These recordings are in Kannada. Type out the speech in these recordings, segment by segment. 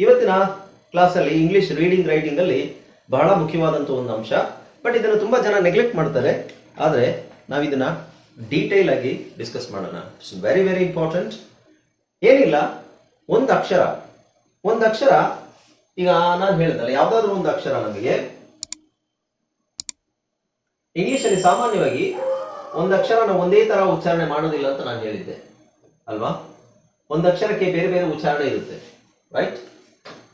ಇವತ್ತಿನ ಕ್ಲಾಸಲ್ಲಿ ಇಂಗ್ಲಿಷ್ ರೀಡಿಂಗ್ ರೈಟಿಂಗ್ ಅಲ್ಲಿ ಬಹಳ ಮುಖ್ಯವಾದಂಥ ಒಂದು ಅಂಶ. ಬಟ್ ಇದನ್ನು ತುಂಬಾ ಜನ ನೆಗ್ಲೆಕ್ಟ್ ಮಾಡ್ತಾರೆ. ಆದರೆ ನಾವು ಇದನ್ನ ಡೀಟೇಲ್ ಆಗಿ ಡಿಸ್ಕಸ್ ಮಾಡೋಣ. ಇಟ್ಸ್ ವೆರಿ ವೆರಿ ಇಂಪಾರ್ಟೆಂಟ್ ಏನಿಲ್ಲ, ಒಂದು ಅಕ್ಷರ. ಒಂದು ಅಕ್ಷರ, ಈಗ ನಾನು ಹೇಳಿದಲ್ಲ ಯಾವ್ದಾದ್ರು ಒಂದು ಅಕ್ಷರ ನಮಗೆ. ಇಂಗ್ಲಿಷ್ ಅಲ್ಲಿ ಸಾಮಾನ್ಯವಾಗಿ ಒಂದು ಅಕ್ಷರನ ಒಂದೇ ತರ ಉಚ್ಚಾರಣೆ ಮಾಡೋದಿಲ್ಲ ಅಂತ ನಾನು ಹೇಳಿದ್ದೆ. ಅಲ್ವಾ? ಒಂದು ಅಕ್ಷರಕ್ಕೆ ಬೇರೆ ಬೇರೆ ಉಚ್ಚಾರಣೆ ಇರುತ್ತೆ. ರೈಟ್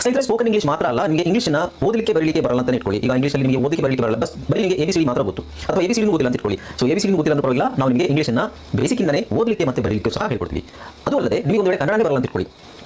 ಸ್ನೇಹಿತರೆ ಸ್ಪೋಕನ್ ಇಂಗ್ಲಿಷ್ ಮಾತ್ರ ಅಲ್ಲ ನಿಮಗೆ ಇಂಗ್ಲಿಷ್ನ ಓದಲಿಕ್ಕೆ ಬರಲಿಕ್ಕೆ ಬರಲ್ಲ ಅಂತ ಇಟ್ಕೊಳ್ಳಿ. ಈಗ ಇಂಗ್ಲಿಷಲ್ಲಿ ನಿಮಗೆ ಓದಲಿಕ್ಕೆ ಬರಲಿಕ್ಕೆ ಬರಲ್ಲ, ಬಸ್ ಬರೀ ನಿಮಗೆ ಎಬಿಸಿಡಿ ಮಾತ್ರ ಗೊತ್ತು. ಅಥವಾ ಎಬಿಸಿಡಿ ಓದಿಲ್ಲ ಅಂತ ಇಟ್ಕೊಳ್ಳಿ. ಸೊ ಎಬಿಸಿಡಿ ಓದಿಲ್ಲ ಅಂತ ಪರವಾಗಿಲ್ಲ, ನಾವು ನಿಮಗೆ ಇಂಗ್ಲಿಷ್ನ ಬೇಸಿಕ್ಕಿಂದನೇ ಓದಲಿಕ್ಕೆ ಮತ್ತೆ ಬರಲಿಕ್ಕೆ ಸಹ ಹೇಳ್ಕೊಡ್ತೀವಿ. ಅದು ಅಲ್ಲದೆ ನೀವು ಒಂದು ಕನ್ನಡನೇ ಬರಲ್ಲ ಅಂತ ಇಟ್ಕೊಳ್ಳಿ.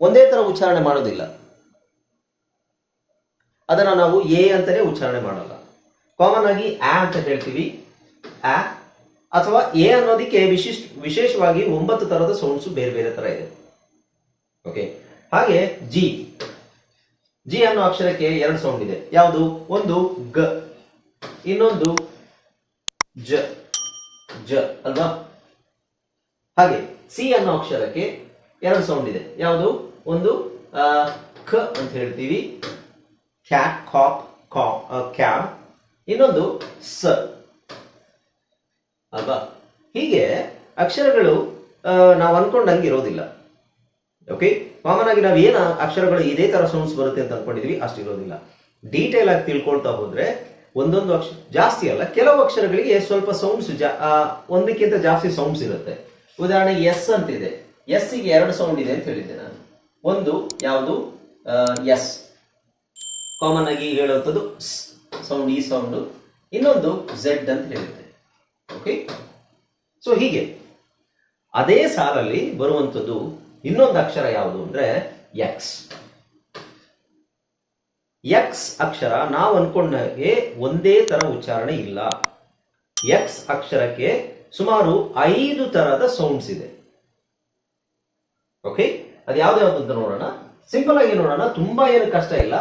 ಒಂದೇ ತರ ಉಚ್ಚಾರಣೆ ಮಾಡೋದಿಲ್ಲ. ಅದನ್ನ ನಾವು ಎ ಅಂತಲೇ ಉಚ್ಚಾರಣೆ ಮಾಡಲ್ಲ. ಕಾಮನ್ ಆಗಿ ಆ ಅಂತ ಹೇಳ್ತೀವಿ. ಆ ಅಥವಾ ಎ ಅನ್ನೋದಕ್ಕೆ ವಿಶಿಷ್ಟ, ವಿಶೇಷವಾಗಿ ಒಂಬತ್ತು ತರದ ಸೌಂಡ್ಸ್ ಬೇರೆ ಬೇರೆ ತರ ಇದೆ. ಓಕೆ ಹಾಗೆ ಜಿ ಜಿ ಅನ್ನೋ ಅಕ್ಷರಕ್ಕೆ ಎರಡು ಸೌಂಡ್ ಇದೆ. ಯಾವುದು? ಒಂದು ಗ. ಇನ್ನೊಂದು ಜ. ಜ, ಅಲ್ವಾ? ಹಾಗೆ ಸಿ ಅನ್ನೋ ಅಕ್ಷರಕ್ಕೆ ಎರಡು ಸೌಂಡ್ ಇದೆ. ಯಾವುದು? ಒಂದು ಕ ಅಂತ ಹೇಳ್ತೀವಿ. ಕ್ಯಾಪ್ ಕಾಪ್ ಕ್ಯಾಬ್ ಇನ್ನೊಂದು, ಸ. ಅಲ್ವಾ? ಹೀಗೆ ಅಕ್ಷರಗಳು ನಾವು ಅನ್ಕೊಂಡಂಗೆ ಇರೋದಿಲ್ಲ. ಓಕೆ ಕಾಮನ್ ಆಗಿ ನಾವು ಏನು ಅಕ್ಷರಗಳು ಇದೇ ತರ ಸೌಂಡ್ಸ್ ಬರುತ್ತೆ ಅಂತ ಅನ್ಕೊಂಡಿದೀವಿ, ಅಷ್ಟು ಇರೋದಿಲ್ಲ. ಡೀಟೇಲ್ ಆಗಿ ತಿಳ್ಕೊಳ್ತಾ ಹೋದ್ರೆ ಒಂದೊಂದು ಅಕ್ಷರ ಜಾಸ್ತಿ ಅಲ್ಲ, ಕೆಲವು ಅಕ್ಷರಗಳಿಗೆ ಸ್ವಲ್ಪ ಸೌಂಡ್ಸ್ ಒಂದಕ್ಕಿಂತ ಜಾಸ್ತಿ ಸೌಂಡ್ಸ್ ಇರುತ್ತೆ. ಉದಾಹರಣೆ ಎಸ್ ಅಂತಿದೆ. ಎಸ್ಗೆ ಎರಡು ಸೌಂಡ್ ಇದೆ ಅಂತ ಹೇಳಿದ್ದೆ ನಾನು. ಒಂದು ಯಾವುದು? ಎಸ್ ಕಾಮನ್ ಆಗಿ ಹೇಳುವಂಥದ್ದು ಸೌಂಡ್ ಈ ಸೌಂಡ್ ಇನ್ನೊಂದು ಝೆಡ್ ಅಂತ ಹೇಳುತ್ತೆ. ಓಕೆ ಸೊ ಹೀಗೆ. ಅದೇ ಸಾಲಲ್ಲಿ ಬರುವಂಥದ್ದು ಇನ್ನೊಂದು ಅಕ್ಷರ ಯಾವುದು ಅಂದ್ರೆ ಎಕ್ಸ್ ಎಕ್ಸ್ ಅಕ್ಷರ ನಾವು ಅನ್ಕೊಂಡಾಗೆ ಒಂದೇ ತರ ಉಚ್ಚಾರಣೆ ಇಲ್ಲ. ಎಕ್ಸ್ ಅಕ್ಷರಕ್ಕೆ ಸುಮಾರು ಐದು ತರದ ಸೌಂಡ್ಸ್ ಇದೆ. ಓಕೆ ಅದು ಯಾವ್ದು ಅಂತ ನೋಡೋಣ. ಸಿಂಪಲ್ ಆಗಿ ನೋಡೋಣ, ತುಂಬಾ ಏನು ಕಷ್ಟ ಇಲ್ಲ.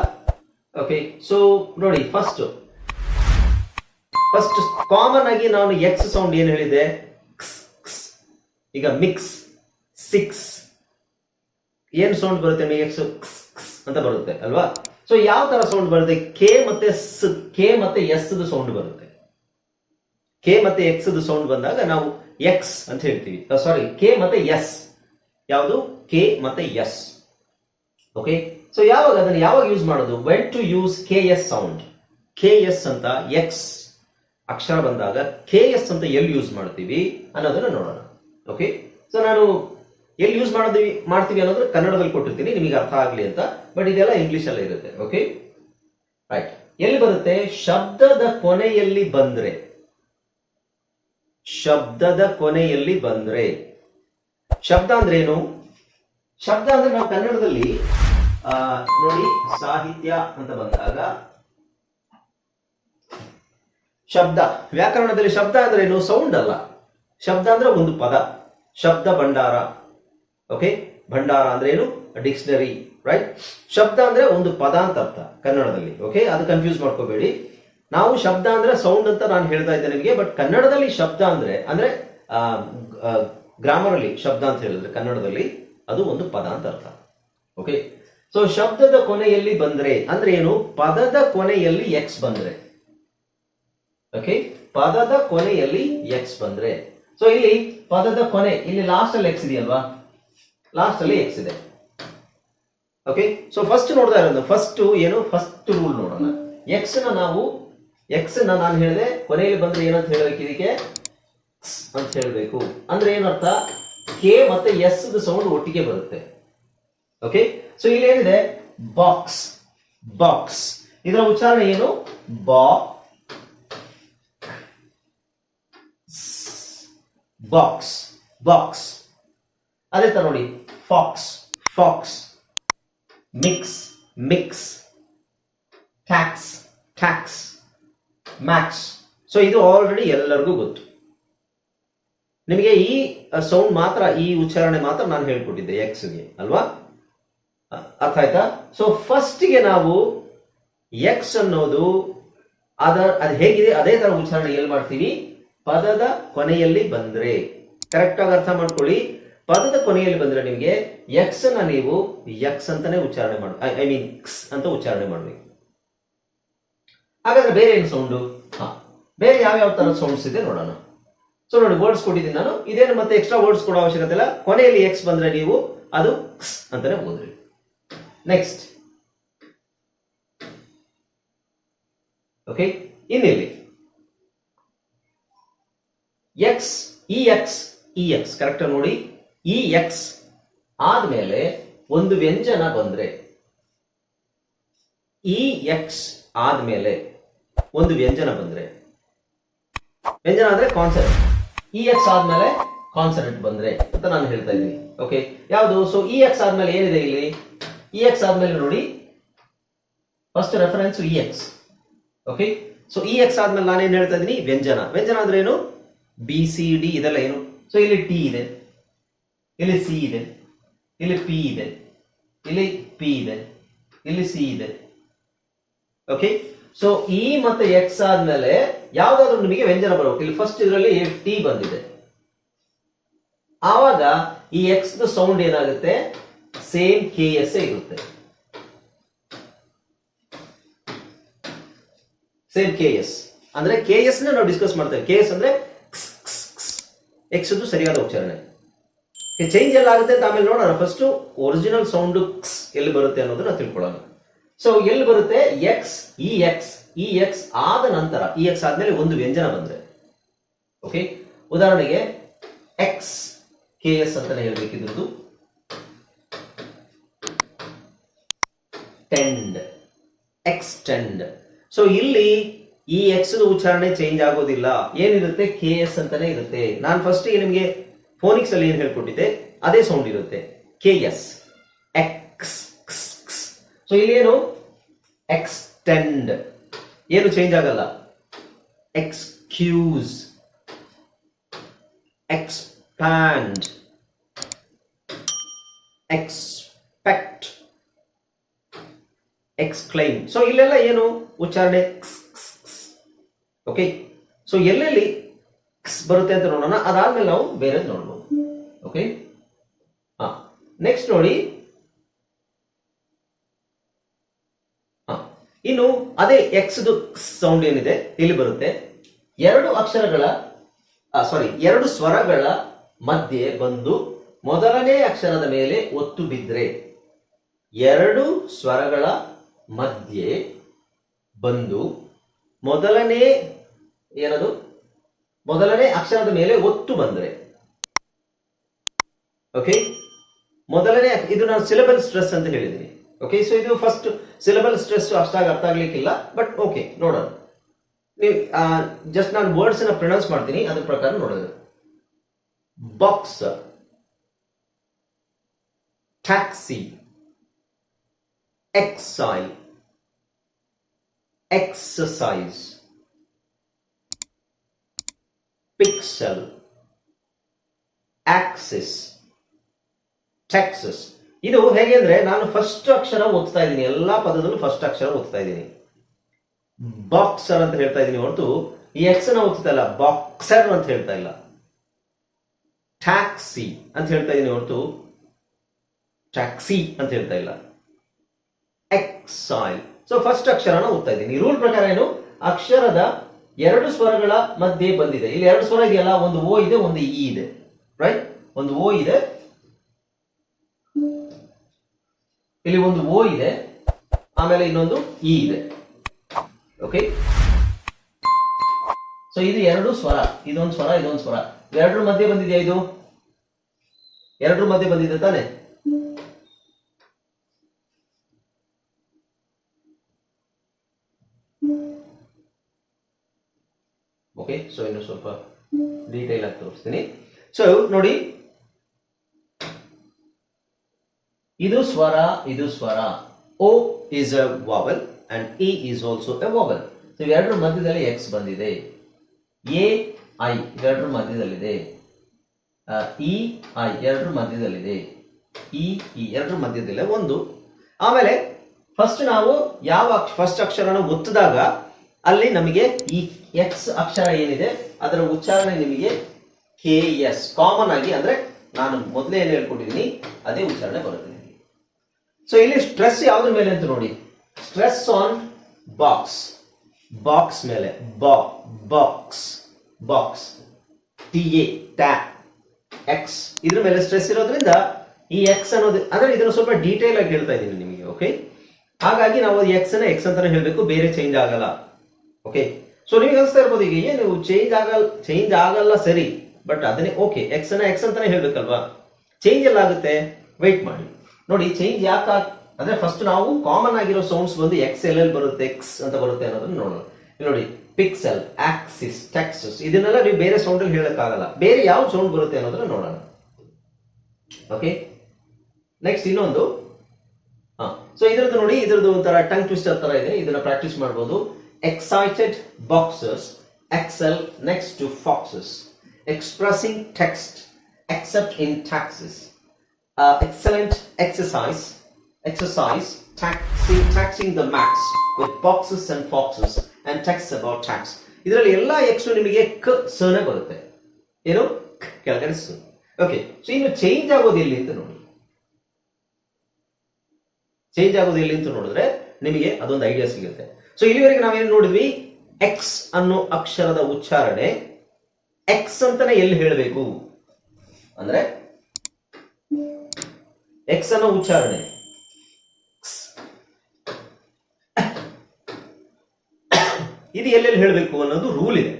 ಓಕೆ ಸೊ ನೋಡಿ ಫಸ್ಟ್ ಫಸ್ಟ್ ಕಾಮನ್ ಆಗಿ ನಾನು ಎಕ್ಸ್ ಸೌಂಡ್ ಏನು ಹೇಳಿದೆ. ಈಗ ಮಿಕ್ಸ್ ಸಿಕ್ಸ್ ಏನ್ ಸೌಂಡ್ ಬರುತ್ತೆ ಎಕ್ಸ್ ಅಂತ ಬರುತ್ತೆ, ಅಲ್ವಾ? ಸೊ ಯಾವ ತರ ಸೌಂಡ್ ಬರುತ್ತೆ? ಕೆ ಮತ್ತೆ ಕೆ ಮತ್ತೆ ಎಸ್ ಸೌಂಡ್ ಬರುತ್ತೆ. ಕೆ ಮತ್ತೆ ಎಕ್ಸ್ ಸೌಂಡ್ ಬಂದಾಗ ನಾವು ಎಕ್ಸ್ ಅಂತ ಹೇಳ್ತೀವಿ. ಸಾರಿ ಕೆ ಮತ್ತೆ ಎಸ್ ಯಾವುದು? ಕೆ ಮತ್ತೆ ಎಸ್ ಓಕೆ ಸೊ ಯಾವಾಗ ಅದನ್ನು ಯಾವಾಗ ಯೂಸ್ ಮಾಡೋದು? When to use K S sound K S ಅಂತ ಎಕ್ಸ್ ಅಕ್ಷರ ಬಂದಾಗ ಕೆ ಎಸ್ ಅಂತ ಎಲ್ಲಿ ಯೂಸ್ ಮಾಡ್ತೀವಿ ಅನ್ನೋದನ್ನ ನೋಡೋಣ. ಓಕೆ ಸೊ ನಾನು ಎಲ್ಲಿ ಯೂಸ್ ಮಾಡಿದ್ವಿ ಮಾಡ್ತೀವಿ ಅನ್ನೋದು ಕನ್ನಡದಲ್ಲಿ ಕೊಟ್ಟಿರ್ತೀನಿ. ನಿಮಗೆ ಅರ್ಥ ಆಗಲಿ ಅಂತ. ಬಟ್ ಇದೆಲ್ಲ ಇಂಗ್ಲಿಷ್ ಅಲ್ಲೇ ಇರುತ್ತೆ. ಓಕೆ ರೈಟ್ ಎಲ್ಲಿ ಬರುತ್ತೆ? ಶಬ್ದದ ಕೊನೆಯಲ್ಲಿ ಬಂದ್ರೆ. ಶಬ್ದದ ಕೊನೆಯಲ್ಲಿ ಬಂದ್ರೆ. ಶಬ್ದ ಏನು? ಶಬ್ದ ಅಂದ್ರೆ ನಾವು ಕನ್ನಡದಲ್ಲಿ ಆ, ನೋಡಿ ಸಾಹಿತ್ಯ ಅಂತ ಬಂದಾಗ ಶಬ್ದ. ವ್ಯಾಕರಣದಲ್ಲಿ ಶಬ್ದ ಅಂದ್ರೆ ಏನು? ಸೌಂಡ್ ಅಲ್ಲ. ಶಬ್ದ ಅಂದ್ರೆ ಒಂದು ಪದ. ಶಬ್ದ ಭಂಡಾರ. ಓಕೆ ಭಂಡಾರ ಅಂದ್ರೆ ಏನು? ಡಿಕ್ಷನರಿ ರೈಟ್ ಶಬ್ದ ಅಂದ್ರೆ ಒಂದು ಪದ ಅಂತ ಅರ್ಥ ಕನ್ನಡದಲ್ಲಿ. ಓಕೆ ಅದು ಕನ್ಫ್ಯೂಸ್ ಮಾಡ್ಕೋಬೇಡಿ. ನಾವು ಶಬ್ದ ಅಂದ್ರೆ ಸೌಂಡ್ ಅಂತ ನಾನು ಹೇಳ್ತಾ ಇದ್ದೆ ನಿಮಗೆ ಬಟ್ ಕನ್ನಡದಲ್ಲಿ ಶಬ್ದ ಅಂದ್ರೆ ಅಂದ್ರೆ ಗ್ರಾಮರ್ ಅಲ್ಲಿ ಶಬ್ದ ಅಂತ ಹೇಳಿದ್ರೆ ಕನ್ನಡದಲ್ಲಿ ಅದು ಒಂದು ಪದ ಅಂತ ಅರ್ಥ. ಓಕೆ ಸೊ ಶಬ್ದದ ಕೊನೆಯಲ್ಲಿ ಬಂದ್ರೆ ಅಂದ್ರೆ ಏನು? ಪದದ ಕೊನೆಯಲ್ಲಿ ಎಕ್ಸ್ ಬಂದ್ರೆ. ಓಕೆ ಪದದ ಕೊನೆಯಲ್ಲಿ ಎಕ್ಸ್ ಬಂದ್ರೆ. ಸೊ ಇಲ್ಲಿ ಪದದ ಕೊನೆ, ಇಲ್ಲಿ ಲಾಸ್ಟ್ ಅಲ್ಲಿ ಎಕ್ಸ್ ಇದೆಯಲ್ವಾ? ಲಾಸ್ಟ್ ಅಲ್ಲಿ ಎಕ್ಸ್ ಇದೆ. ಓಕೆ ಸೊ ಫಸ್ಟ್ ನೋಡ್ತಾ ಇರೋದು. ಫಸ್ಟ್ ಏನು? ಫಸ್ಟ್ ರೂಲ್ ನೋಡೋಣ. ಎಕ್ಸ್ನ ನಾವು ಎಕ್ಸ್ನ ನಾನು ಹೇಳಿದೆ. ಕೊನೆಯಲ್ಲಿ ಬಂದ್ರೆ ಏನಂತ ಹೇಳಬೇಕು ಇದಕ್ಕೆ? ಅಂತ ಹೇಳಬೇಕು. ಅಂದ್ರೆ ಏನರ್ಥ? ಕೆ ಮತ್ತೆ ಎಸ್ ಸೌಂಡ್ ಒಟ್ಟಿಗೆ ಬರುತ್ತೆ. ಓಕೆ ಸೊ ಇಲ್ಲಿ ಏನಿದೆ? ಬಾಕ್ಸ್ ಬಾಕ್ಸ್ ಇದರ ಉಚ್ಚಾರಣೆ ಏನು? ಬಾ ಬಾಕ್ಸ್ ಬಾಕ್ಸ್ ಅದೇ ತರ ನೋಡಿ. Fox fox mix mix tax tax max so ಇದು ಆಲ್ರೆಡಿ ಎಲ್ಲರಿಗೂ ಗೊತ್ತು. ನಿಮಗೆ ಈ ಸೌಂಡ್ ಮಾತ್ರ, ಈ ಉಚ್ಚಾರಣೆ ಮಾತ್ರ ನಾನು ಹೇಳ್ಕೊಟ್ಟಿದ್ದೆ ಎಕ್ಸ್ಗೆ ಅಲ್ವಾ? ಅರ್ಥ ಆಯ್ತಾ? ಸೊ ಫಸ್ಟ್ಗೆ ನಾವು ಎಕ್ಸ್ ಅನ್ನೋದು, ಅದ, ಅದು ಹೇಗಿದೆ? ಅದೇ ತರ ಉಚ್ಚಾರಣೆ ಎಲ್ಲಿ ಮಾಡ್ತೀವಿ? ಪದದ ಕೊನೆಯಲ್ಲಿ ಬಂದ್ರೆ. ಕರೆಕ್ಟ್ ಆಗಿ ಅರ್ಥ ಮಾಡ್ಕೊಳ್ಳಿ. ಪದದ ಕೊನೆಯಲ್ಲಿ ಬಂದ್ರೆ ನಿಮಗೆ ಎಕ್ಸ್ ಅನ್ನ ನೀವು ಎಕ್ಸ್ ಅಂತಾನೆ ಉಚ್ಚಾರಣೆ ಮಾಡ ಐ ಮೀನ್ ಎಕ್ಸ್ ಅಂತ ಉಚ್ಚಾರಣೆ ಮಾಡ್ಬೇಕು. ಹಾಗಾದ್ರೆ ಬೇರೆ ಏನು ಸೌಂಡು ಹಾ. ಬೇರೆ ಯಾವ ಯಾವ ತರ ಸೌಂಡ್ಸ್ ಇದೆ ನೋಡೋಣ. ಸೊ ನೋಡಿ ವರ್ಡ್ಸ್ ಕೊಟ್ಟಿದ್ದೀನಿ ನಾನು. ಇದೇನು ಮತ್ತೆ ಎಕ್ಸ್ಟ್ರಾ ವರ್ಡ್ಸ್ ಕೊಡೋ ಅವಶ್ಯಕತೆ ಇಲ್ಲ. ಕೊನೆಯಲ್ಲಿ ಎಕ್ಸ್ ಬಂದ್ರೆ ನೀವು ಅದು ಕ್ಸ್ ಅಂತಾನೆ ಓದ್ರಿ. Next okay ಇನ್ನಿಲ್ಲಿ. X E X E X correct ನೋಡಿ. ಇ ಎಕ್ಸ್ ಆದ್ಮೇಲೆ ಒಂದು ವ್ಯಂಜನ ಬಂದ್ರೆ. ಇ ಎಕ್ಸ್ ಆದ್ಮೇಲೆ ಒಂದು ವ್ಯಂಜನ ಬಂದ್ರೆ. ವ್ಯಂಜನ ಅಂದ್ರೆ ಕಾನ್ಸನೆಂಟ್ ಇ ಎಕ್ಸ್ ಆದ್ಮೇಲೆ ಕಾನ್ಸನೆಂಟ್ ಬಂದ್ರೆ ಅಂತ ನಾನು ಹೇಳ್ತಾ ಇದ್ದೀನಿ. ಓಕೆ ಯಾವುದು? ಸೊ ಇ ಎಕ್ಸ್ ಆದ್ಮೇಲೆ ಏನಿದೆ ಇಲ್ಲಿ? ಇ ಎಕ್ಸ್ ಆದ್ಮೇಲೆ ನೋಡಿ. First reference E X okay so E X ಆದ್ಮೇಲೆ ನಾನೇನು ಹೇಳ್ತಾ ಇದ್ದೀನಿ? ವ್ಯಂಜನ. ವ್ಯಂಜನ ಅಂದ್ರೆ ಏನು? ಬಿ ಸಿ ಡಿ ಇದೆಲ್ಲ ಏನು? ಸೊ ಇಲ್ಲಿ ಟಿ ಇದೆ. ಇಲ್ಲಿ ಸಿ ಇದೆ. ಇಲ್ಲಿ ಪಿ ಇದೆ. ಇಲ್ಲಿ ಪಿ ಇದೆ. ಇಲ್ಲಿ ಸಿ ಇದೆ. ಓಕೆ ಸೊ ಇ ಮತ್ತೆ ಎಕ್ಸ್ ಆದ್ಮೇಲೆ ಯಾವ್ದಾದ್ರು ನಿಮಗೆ ವ್ಯಂಜನ ಬರಬೇಕು. ಇಲ್ಲಿ ಫಸ್ಟ್ ಇದರಲ್ಲಿ ಟಿ ಬಂದಿದೆ. ಆವಾಗ ಈ ಎಕ್ಸ್ ಸೌಂಡ್ ಏನಾಗುತ್ತೆ? ಸೇಮ್ ಕೆ ಎಸ್ ಇರುತ್ತೆ. ಸೇಮ್ ಕೆ ಎಸ್ ಅಂದ್ರೆ ಕೆ ಎಸ್ ನಾವು ಡಿಸ್ಕಸ್ ಮಾಡ್ತೇವೆ. ಕೆ ಎಸ್ ಅಂದ್ರೆ ಎಕ್ಸ್ ಸರಿಯಾದ ಉಚ್ಚಾರಣೆ. ಚೇಂಜ್ ಎಲ್ಲ ಆಗುತ್ತೆ ಆಮೇಲೆ ನೋಡೋಣ. ಫಸ್ಟ್ ಒರಿಜಿನಲ್ ಸೌಂಡ್ ಎಲ್ಲಿ ಬರುತ್ತೆ ಅನ್ನೋದನ್ನ ತಿಳ್ಕೊಳ್ಳೋಣ. ಸೊ ಎಲ್ಲಿ ಬರುತ್ತೆ? X E X E X ಆದ ನಂತರ ಇ ಎಕ್ಸ್ ಆದ್ಮೇಲೆ ಒಂದು ವ್ಯಂಜನ ಬಂದ್ರೆ. ಓಕೆ ಉದಾಹರಣೆಗೆ ಎಕ್ಸ್ ಕೆ ಎಸ್ ಅಂತಾನೆ ಹೇಳ್ಬೇಕಿದ್ರದ್ದು ಟೆಂಡ್ ಎಕ್ಸ್ಟೆಂಡ್ ಸೊ ಇಲ್ಲಿ ಈ ಎಕ್ಸ್ ಉಚ್ಚಾರಣೆ ಚೇಂಜ್ ಆಗೋದಿಲ್ಲ. ಏನಿರುತ್ತೆ? ಕೆ ಎಸ್ ಅಂತಾನೆ ಇರುತ್ತೆ. ನಾನು ಫಸ್ಟ್ ನಿಮಗೆ ಫೋನಿಕ್ಸ್ ಅಲ್ಲಿ ಏನ್ ಹೇಳ್ಕೊಟ್ಟಿದ್ದೆ? ಅದೇ ಸೌಂಡ್ ಇರುತ್ತೆ. ಕೆ ಎಸ್ ಎಕ್ಸ್ ಸೊ ಇಲ್ಲೇನು ಎಕ್ಸ್ಟೆಂಡ್ ಏನು ಚೇಂಜ್ ಆಗಲ್ಲ? Excuse expand expect exclaim so ಇಲ್ಲೆಲ್ಲ ಏನು? ಉಚ್ಚಾರಣೆ ಓಕೆ ಸೊ ಎಲ್ಲೆಲ್ಲಿ ಬರುತ್ತೆ ಅಂತ ನೋಡೋಣ. ಅದಾದ್ಮೇಲೆ ನಾವು ಬೇರೆ ನೋಡ್ಬೋದು. ಓಕೆ ಹಾ. ನೆಕ್ಸ್ಟ್ ನೋಡಿ ಹಾ ಇನ್ನು ಅದೇ ಎಕ್ಸ್ ಸೌಂಡ್ ಏನಿದೆ, ಇಲ್ಲಿ ಬರುತ್ತೆ. ಎರಡು ಅಕ್ಷರಗಳ ಸಾರಿ ಎರಡು ಸ್ವರಗಳ ಮಧ್ಯೆ ಬಂದು ಮೊದಲನೇ ಅಕ್ಷರದ ಮೇಲೆ ಒತ್ತು ಬಿದ್ರೆ ಎರಡು ಸ್ವರಗಳ ಮಧ್ಯೆ ಬಂದು ಮೊದಲನೇ ಏನದು? ಮೊದಲನೇ ಅಕ್ಷರದ ಮೇಲೆ ಒತ್ತು ಬಂದ್ರೆ. ಓಕೆ ಮೊದಲನೇ ಇದು ನಾನು ಸಿಲೆಬಲ್ ಸ್ಟ್ರೆಸ್ ಅಂತ ಹೇಳಿದ್ದೀನಿ. ಓಕೆ ಸೊ ಇದು ಫಸ್ಟ್ ಸಿಲೆಬಲ್ ಸ್ಟ್ರೆಸ್ ಅಷ್ಟಾಗಿ ಅರ್ಥ ಆಗ್ಲಿಕ್ಕಿಲ್ಲ ಬಟ್ ಓಕೆ ನೋಡೋಣ ನೀವು ಜಸ್ಟ್ ನಾನು ವರ್ಡ್ಸ್ನ ಪ್ರೊನೌನ್ಸ್ ಮಾಡ್ತೀನಿ ಅದ್ರ ಪ್ರಕಾರ ನೋಡೋಣ box taxi exile, exercise, pixel, axis, texas. ಇದು ಹೇಗೆ ಅಂದ್ರೆ ನಾನು ಫಸ್ಟ್ ಅಕ್ಷರ ಓದ್ತಾ ಇದ್ದೀನಿ. ಎಲ್ಲಾ ಪದದಲ್ಲೂ ಫಸ್ಟ್ ಅಕ್ಷರ ಓದ್ತಾ ಇದ್ದೀನಿ. ಬಾಕ್ಸರ್ ಅಂತ ಹೇಳ್ತಾ ಇದ್ದೀನಿ ಹೊರತು, ಈ ಎಕ್ಸ್ನ ಓದ್ತಾ ಇಲ್ಲ. ಬಾಕ್ಸರ್ ಅಂತ ಹೇಳ್ತಾ ಇಲ್ಲ. ಟ್ಯಾಕ್ಸಿ ಅಂತ ಹೇಳ್ತಾ ಇದ್ದೀನಿ ಹೊರತು ಟ್ಯಾಕ್ಸಿ ಅಂತ ಹೇಳ್ತಾ ಇಲ್ಲ. ಎಕ್ಸಾಯ್ ಸೊ ಫಸ್ಟ್ ಅಕ್ಷರನ ಓದ್ತಾ ಇದ್ದೀನಿ. ರೂಲ್ ಪ್ರಕಾರ ಏನು? ಅಕ್ಷರದ ಎರಡು ಸ್ವರಗಳ ಮಧ್ಯೆ ಬಂದಿದೆ. ಇಲ್ಲಿ ಎರಡು ಸ್ವರ ಇದೆಯಲ್ಲ? ಒಂದು ಓ ಇದೆ, ಒಂದು ಇ ಇದೆ. ರೈಟ್ ಒಂದು ಓ ಇದೆ ಇಲ್ಲಿ ಒಂದು ಓ ಇದೆ, ಆಮೇಲೆ ಇನ್ನೊಂದು ಇ ಇದೆ. ಓಕೆ ಸೊ ಇದು ಎರಡು ಸ್ವರ, ಇದೊಂದು ಸ್ವರ ಇದೊಂದು ಸ್ವರ. ಎರಡರ ಮಧ್ಯೆ ಬಂದಿದೆಯಾ ಇದು? ಎರಡರ ಮಧ್ಯೆ ಬಂದಿದೆ ತಾನೆ? ಓಕೆ ಸೊ ಇನ್ನು ಸ್ವಲ್ಪ ಡೀಟೇಲ್ ಆಗಿ ತೋರಿಸ್ತೀನಿ. ಸೊ ನೋಡಿ ಇದು ಸ್ವರ ಇದು ಸ್ವರ. O is a vowel and E is also a vowel so ಇವೆರಡರ ಮಧ್ಯದಲ್ಲಿ ಎಕ್ಸ್ ಬಂದಿದೆ. ಎ ಐ ಇವೆರಡರ ಮಧ್ಯದಲ್ಲಿದೆ. ಇ ಐ ಎರಡರ ಮಧ್ಯದಲ್ಲಿದೆ. ಇ ಇ ಎರಡರ ಮಧ್ಯದಲ್ಲೇ ಒಂದು. ಆಮೇಲೆ ಫಸ್ಟ್ ನಾವು ಯಾವ ಫಸ್ಟ್ ಅಕ್ಷರನ ಒತ್ತಿದಾಗ ಅಲ್ಲಿ ನಮಗೆ ಈ ಎಕ್ಸ್ ಅಕ್ಷರ ಏನಿದೆ, ಅದರ ಉಚ್ಚಾರಣೆ ನಿಮಗೆ ಕೆ ಎಸ್ ಕಾಮನ್ ಆಗಿ, ಅಂದ್ರೆ ನಾನು ಮೊದಲೇ ಏನು ಹೇಳ್ಕೊಟ್ಟಿದ್ದೀನಿ ಅದೇ ಉಚ್ಚಾರಣೆ ಬರುತ್ತೆ. ಸೊ ಇಲ್ಲಿ ಸ್ಟ್ರೆಸ್ ಯಾವ್ದ್ರ ಮೇಲೆ ಅಂತ ನೋಡಿ. ಸ್ಟ್ರೆಸ್ ಆನ್ ಬಾಕ್ಸ್ ಬಾಕ್ಸ್ ಮೇಲೆ. ಬಾ ಬಾಕ್ಸ್ ಬಾಕ್ಸ್ ಟಿ ಎ ಟ್ಯಾ ಎಕ್ಸ್ ಇದ್ರ ಮೇಲೆ ಸ್ಟ್ರೆಸ್ ಇರೋದ್ರಿಂದ ಈ ಎಕ್ಸ್ ಅನ್ನೋದು ಅಂದ್ರೆ ಇದನ್ನು ಸ್ವಲ್ಪ ಡೀಟೇಲ್ ಆಗಿ ಹೇಳ್ತಾ ಇದ್ದೀನಿ ನಿಮಗೆ ಓಕೆ ಹಾಗಾಗಿ ನಾವು ಎಕ್ಸ್ ಅನ್ನ ಎಕ್ಸ್ ಅಂತಾನೆ ಹೇಳಬೇಕು, ಬೇರೆ ಚೇಂಜ್ ಆಗಲ್ಲ ಓಕೆ ಸೊ ನಿಮಗೆ ಅನಿಸ್ತಾ ಇರ್ಬೋದು ಈಗ, ಏನು ಚೇಂಜ್ ಆಗಲ್ಲ ಚೇಂಜ್ ಆಗಲ್ಲ ಸರಿ ಬಟ್ ಅದನ್ನೇ ಓಕೆ ಎಕ್ಸ್ ಅನ್ನ ಎಕ್ಸ್ ಅಂತಾನೆ ಹೇಳ್ಬೇಕಲ್ವಾ? ಚೇಂಜ್ ಎಲ್ಲ ಆಗುತ್ತೆ ವೆಯ್ಟ್ ಮಾಡಿ. ನೋಡಿ ಚೇಂಜ್ ಯಾಕೆ ಅಂದ್ರೆ ಫಸ್ಟ್ ನಾವು ಕಾಮನ್ ಆಗಿರೋ ಸೌಂಡ್ಸ್ ಬಂದು ಎಕ್ಸ್ ಎಲ್ ಎಲ್ ಬರುತ್ತೆ ಎಕ್ಸ್ ಅಂತ ಬರುತ್ತೆ ಅನ್ನೋದನ್ನ ನೋಡೋಣ. ನೋಡಿ ಪಿಕ್ಸೆಲ್ ಆಕ್ಸಿಸ್ ಟೆಕ್ಸಸ್ ಇದನ್ನೆಲ್ಲ ನೀವು ಬೇರೆ ಸೌಂಡ್ ಅಲ್ಲಿ ಹೇಳಕ್ಕಾಗಲ್ಲ. ಬೇರೆ ಯಾವ ಸೌಂಡ್ ಬರುತ್ತೆ ಅನ್ನೋದನ್ನ ನೋಡೋಣ. ಓಕೆ ನೆಕ್ಸ್ಟ್ ಇನ್ನೊಂದು. ಹಾ ಸೊ ಇದ್ರದ್ದು ನೋಡಿ, ಇದ್ರದ್ದು ಒಂಥರ ಟಂಗ್ ಟ್ವಿಸ್ಟರ್ ತರ ಇದೆ. ಇದನ್ನ ಪ್ರಾಕ್ಟೀಸ್ ಮಾಡಬಹುದು excited boxes excel next to foxes expressing text except in taxes excellent exercise. Exercise, taxing taxing the max with boxes and foxes and texts about tax. ಇದರಲ್ಲಿ ಎಲ್ಲ ಎಕ್ಸ್ ನಿಮಗೆ ಕ ಸನ ಬರುತ್ತೆ. ಏನು? ಕೆಳಗಡೆ ಸ. ಓಕೆ ಸೊ ಇನ್ನು ಚೇಂಜ್ ಆಗೋದು ಎಲ್ಲಿ ಅಂತ ನೋಡಿ. ಚೇಂಜ್ ಆಗೋದು ಎಲ್ಲಿ ಅಂತ ನೋಡಿದ್ರೆ ನಿಮಗೆ ಅದೊಂದು ಐಡಿಯಾ ಸಿಗುತ್ತೆ. ಸೊ ಇಲ್ಲಿವರೆಗೆ ನಾವೇನು ನೋಡಿದ್ವಿ? ಎಕ್ಸ್ ಅನ್ನೋ ಅಕ್ಷರದ ಉಚ್ಚಾರಣೆ ಎಕ್ಸ್ ಅಂತಾನೆ ಎಲ್ಲಿ ಹೇಳಬೇಕು? ಅಂದ್ರೆ ಎಕ್ಸ್ ಅನ್ನೋ ಉಚ್ಚಾರಣೆ. ಇದು ಎಲ್ಲೆಲ್ಲಿ ಹೇಳಬೇಕು ಅನ್ನೋದು ರೂಲ್ ಇದೆ.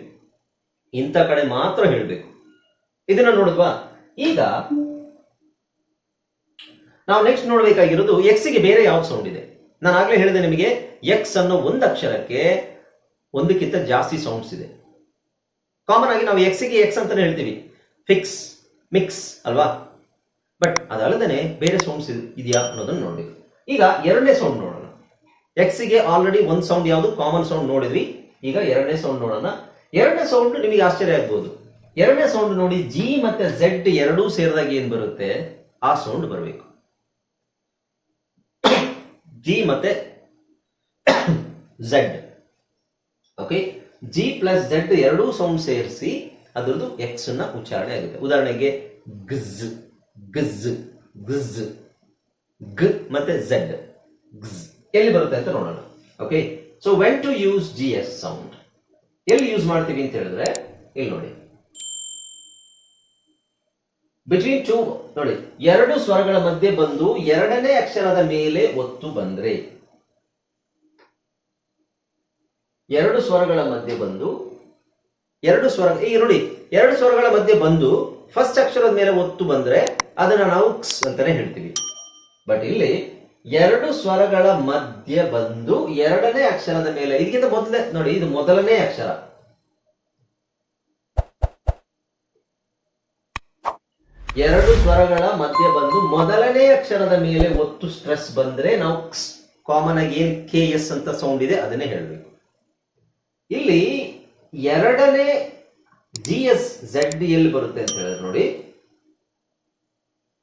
ಇಂಥ ಕಡೆ ಮಾತ್ರ ಹೇಳಬೇಕು. ಇದನ್ನ ನೋಡಿದ್ವಾ? ಈಗ ನಾವು ನೆಕ್ಸ್ಟ್ ನೋಡಬೇಕಾಗಿರೋದು ಎಕ್ಸ್ಗೆ ಬೇರೆ ಯಾವ ಸೌಂಡ್ ಇದೆ? ನಾನು ಆಗಲೇ ಹೇಳಿದೆ ನಿಮಗೆ ಎಕ್ಸ್ ಅನ್ನೋ ಒಂದು ಅಕ್ಷರಕ್ಕೆ ಒಂದಕ್ಕಿಂತ ಜಾಸ್ತಿ ಸೌಂಡ್ಸ್ ಇದೆ. ಕಾಮನ್ ಆಗಿ ನಾವು ಎಕ್ಸ್ಗೆ ಎಕ್ಸ್ ಅಂತಾನೆ ಹೇಳ್ತೀವಿ. ಫಿಕ್ಸ್ ಮಿಕ್ಸ್ ಅಲ್ವಾ? ಬಟ್ ಅದಲ್ಲದೆ ಬೇರೆ ಸೌಂಡ್ಸ್ ಇದೆಯಾ ಅನ್ನೋದನ್ನ ನೋಡ್ಬೇಕು. ಈಗ ಎರಡನೇ ಸೌಂಡ್ ನೋಡೋಣ. ಎಕ್ಸ್ಗೆ ಆಲ್ರೆಡಿ ಒಂದು ಸೌಂಡ್ ಯಾವುದು? ಕಾಮನ್ ಸೌಂಡ್ ನೋಡಿದ್ವಿ. ಈಗ ಎರಡನೇ ಸೌಂಡ್ ನೋಡೋಣ. ಎರಡನೇ ಸೌಂಡ್ ನಿಮಗೆ ಆಶ್ಚರ್ಯ ಆಗ್ಬೋದು. ಎರಡನೇ ಸೌಂಡ್ ನೋಡಿ ಜಿ ಮತ್ತೆ ಝೆಡ್ ಎರಡೂ ಸೇರಿದಾಗ ಏನ್ ಬರುತ್ತೆ? ಆ ಸೌಂಡ್ ಬರಬೇಕು. ಜಿ ಮತ್ತೆ Z okay G plus Z ಎರಡೂ ಸೌಂಡ್ ಸೇರಿಸಿ ಅದರದ್ದು ಎಕ್ಸ್ನ ಉಚ್ಚಾರಣೆ ಆಗುತ್ತೆ. ಉದಾಹರಣೆಗೆ, ಗಜ್. ಗಜ್ ಗಜ್, ಗ ಮತ್ತೆ ಝೆಡ್. ಗಜ್ ಎಲ್ಲಿ ಬರುತ್ತೆ ಅಂತ ನೋಡೋಣ. Okay so when to use G S sound ಎಲ್ಲಿ ಯೂಸ್ ಮಾಡ್ತೀವಿ ಅಂತ ಹೇಳಿದ್ರೆ, ಇಲ್ಲಿ ನೋಡಿ. ಬಿಟ್ವೀನ್ ಟೂ ನೋಡಿ, ಎರಡು ಸ್ವರಗಳ ಮಧ್ಯೆ ಬಂದು ಎರಡನೇ ಅಕ್ಷರದ ಮೇಲೆ ಒತ್ತು ಬಂದ್ರೆ, ಎರಡು ಸ್ವರಗಳ ಮಧ್ಯೆ ಬಂದು, ಎರಡು ಸ್ವರ ಈ ನೋಡಿ, ಎರಡು ಸ್ವರಗಳ ಮಧ್ಯೆ ಬಂದು ಫಸ್ಟ್ ಅಕ್ಷರದ ಮೇಲೆ ಒತ್ತು ಬಂದ್ರೆ ಅದನ್ನ ನಾವು ಕ್ಸ್ ಅಂತಾನೆ ಹೇಳ್ತೀವಿ. ಬಟ್ ಇಲ್ಲಿ ಎರಡು ಸ್ವರಗಳ ಮಧ್ಯೆ ಬಂದು ಎರಡನೇ ಅಕ್ಷರದ ಮೇಲೆ, ಇದಕ್ಕಿಂತ ಮೊದಲೇ, ನೋಡಿ, ಇದು ಮೊದಲನೇ ಅಕ್ಷರ. ಎರಡು ಸ್ವರಗಳ ಮಧ್ಯೆ ಬಂದು ಮೊದಲನೇ ಅಕ್ಷರದ ಮೇಲೆ ಒತ್ತು ಸ್ಟ್ರೆಸ್ ಬಂದ್ರೆ ನಾವು ಕಾಮನ್ ಆಗಿ ಏನ್ ಕೆ, ಎಸ್ ಅಂತ ಸೌಂಡ್ ಇದೆ, ಅದನ್ನೇ ಹೇಳಬೇಕು. ಇಲ್ಲಿ ಎರಡನೇ ಜಿ, ಎಸ್, ಝೆಡ್ ಎಲ್ಲಿ ಬರುತ್ತೆ ಅಂತ ಹೇಳಿದ್ರೆ ನೋಡಿ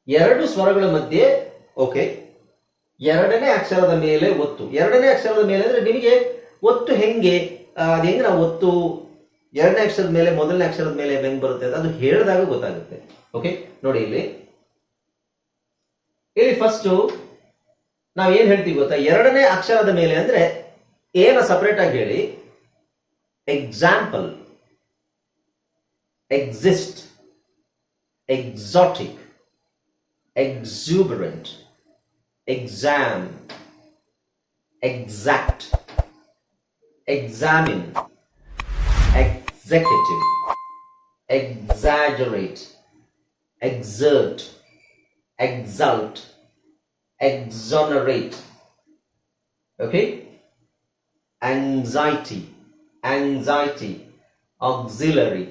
ಎರಡು ಸ್ವರಗಳ ಮಧ್ಯೆ ಓಕೆ ಎರಡನೇ ಅಕ್ಷರದ ಮೇಲೆ ಒತ್ತು. ಎರಡನೇ ಅಕ್ಷರದ ಮೇಲೆ ಅಂದ್ರೆ ನಿಮಗೆ ಒತ್ತು ಹೆಂಗೆ? ಅದು ಹೆಂಗೆ ನಾವು ಒತ್ತು? ಎರಡನೇ ಅಕ್ಷರದ ಮೇಲೆ ಮೊದಲನೇ ಅಕ್ಷರದ ಮೇಲೆ ಹೆಂಗ್ ಬರುತ್ತೆ ಅಂತ ಅದು ಹೇಳಿದಾಗ ಗೊತ್ತಾಗುತ್ತೆ. ಓಕೆ ನೋಡಿ ಇಲ್ಲಿ. ಇಲ್ಲಿ ಫಸ್ಟ್ ನಾವ್ ಏನ್ ಹೇಳ್ತೀವಿ ಗೊತ್ತಾ? ಎರಡನೇ ಅಕ್ಷರದ ಮೇಲೆ ಅಂದ್ರೆ ಏನ ಸಪರೇಟ್ ಆಗಿ ಹೇಳಿ. Example exist exotic exuberant, exam, exact, examine, exact. executive, exaggerate, exert, exalt, exonerate. Okay? Anxiety, anxiety, auxiliary.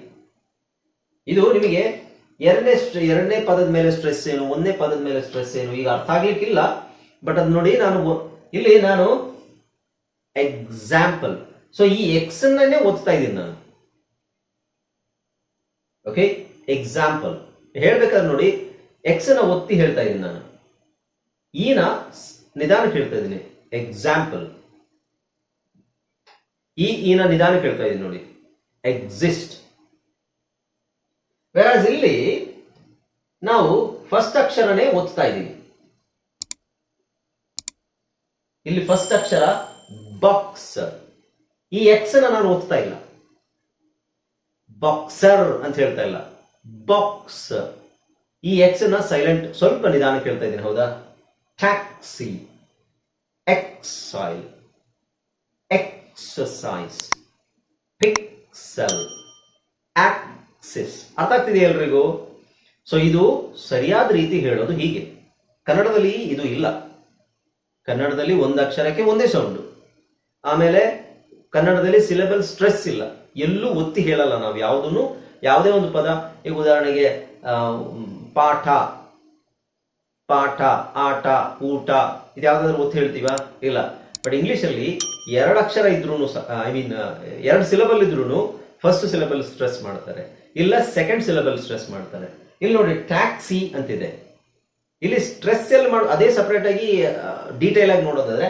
ಇದು ನಿಮಗೆ ಎರಡನೇ ಎರಡನೇ ಪದದ ಮೇಲೆ ಸ್ಟ್ರೆಸ್ ಏನು, ಒಂದನೇ ಪದದ ಮೇಲೆ ಸ್ಟ್ರೆಸ್ ಏನು, ಈಗ ಅರ್ಥ ಆಗ್ಲಿಕ್ಕಿಲ್ಲ ಬಟ್ ಅದು ನೋಡಿ ನಾನು ಇಲ್ಲಿ ನಾನು ಎಕ್ಸಾಂಪಲ್ ಸೊ ಈ ಎಕ್ಸ್ ಅನ್ನೇ ಓದ್ತಾ ಇದ್ದೀನಿ ನಾನು. ಓಕೆ ಎಕ್ಸಾಂಪಲ್ ಹೇಳ್ಬೇಕಾದ್ರೆ ನೋಡಿ ಎಕ್ಸ್ನ ಒತ್ತಿ ಹೇಳ್ತಾ ಇದ್ದೀನಿ ನಾನು. ಈನ ಸ್- ನಿಧಾನಕ್ಕೆ ಹೇಳ್ತಾ ಇದ್ದೀನಿ. ಎಕ್ಸಾಂಪಲ್ ಈ ಈನ ನಿಧಾನಕ್ಕೆ ಹೇಳ್ತಾ ಇದ್ದೀನಿ ನೋಡಿ. ಎಕ್ಸಿಸ್ಟ್ ವೆರಾಸ್ ಇಲ್ಲಿ ನಾವು ಫಸ್ಟ್ ಅಕ್ಷರನೇ ಓದ್ತಾ ಇದ್ದೀವಿ. ಇಲ್ಲಿ ಫಸ್ಟ್ ಅಕ್ಷರ ಬಾಕ್ಸ್ ಈ ಎಕ್ಸ್ ನಾನು ಓದ್ತಾ ಇಲ್ಲ. ಬಾಕ್ಸರ್ ಅಂತ ಹೇಳ್ತಾ ಇಲ್ಲ. ಬಾಕ್ಸ್ ಈ ಎಕ್ಸ್ನ ಸೈಲೆಂಟ್ ಸ್ವಲ್ಪ ನಿಧಾನ ಹೇಳ್ತಾ ಇದ್ದೀನಿ, ಹೌದಾ? Taxi exile exercise pixel axis ಅರ್ಥ ಆಗ್ತಿದೆ ಎಲ್ರಿಗೂ? ಸೊ ಇದು ಸರಿಯಾದ ರೀತಿ ಹೇಳೋದು ಹೀಗೆ. ಕನ್ನಡದಲ್ಲಿ ಇದು ಇಲ್ಲ. ಕನ್ನಡದಲ್ಲಿ ಒಂದು ಅಕ್ಷರಕ್ಕೆ ಒಂದೇ ಸೌಂಡ್ ಆಮೇಲೆ ಕನ್ನಡದಲ್ಲಿ ಸಿಲೆಬಲ್ ಸ್ಟ್ರೆಸ್ ಇಲ್ಲ. ಎಲ್ಲೂ ಒತ್ತಿ ಹೇಳಲ್ಲ ನಾವು ಯಾವುದನ್ನು? ಯಾವುದೇ ಒಂದು ಪದ. ಈಗ ಉದಾಹರಣೆಗೆ ಪಾಠ ಪಾಠ, ಆಟ, ಊಟ, ಇದು ಯಾವ್ದಾದ್ರು ಒತ್ತಿ ಹೇಳ್ತೀವಾ? ಇಲ್ಲ. ಬಟ್ ಇಂಗ್ಲಿಷಲ್ಲಿ ಎರಡು ಅಕ್ಷರ ಇದ್ರೂ ಐ ಮೀನ್ ಎರಡು ಸಿಲೆಬಲ್ ಇದ್ರೂ ಫಸ್ಟ್ ಸಿಲೆಬಲ್ ಸ್ಟ್ರೆಸ್ ಮಾಡ್ತಾರೆ. ಇಲ್ಲ ಸೆಕೆಂಡ್ ಸಿಲಬಲ್ ಸ್ಟ್ರೆಸ್ ಮಾಡ್ತಾರೆ. ಇಲ್ಲಿ ನೋಡಿ ಟ್ಯಾಕ್ಸಿ ಅಂತಿದೆ. ಇಲ್ಲಿ ಸ್ಟ್ರೆಸ್ ಎಲ್ಲಿ ಮಾಡ ಅದೇ ಸಪರೇಟ್ ಆಗಿ ಡೀಟೇಲ್ ಆಗಿ ನೋಡೋದಾದ್ರೆ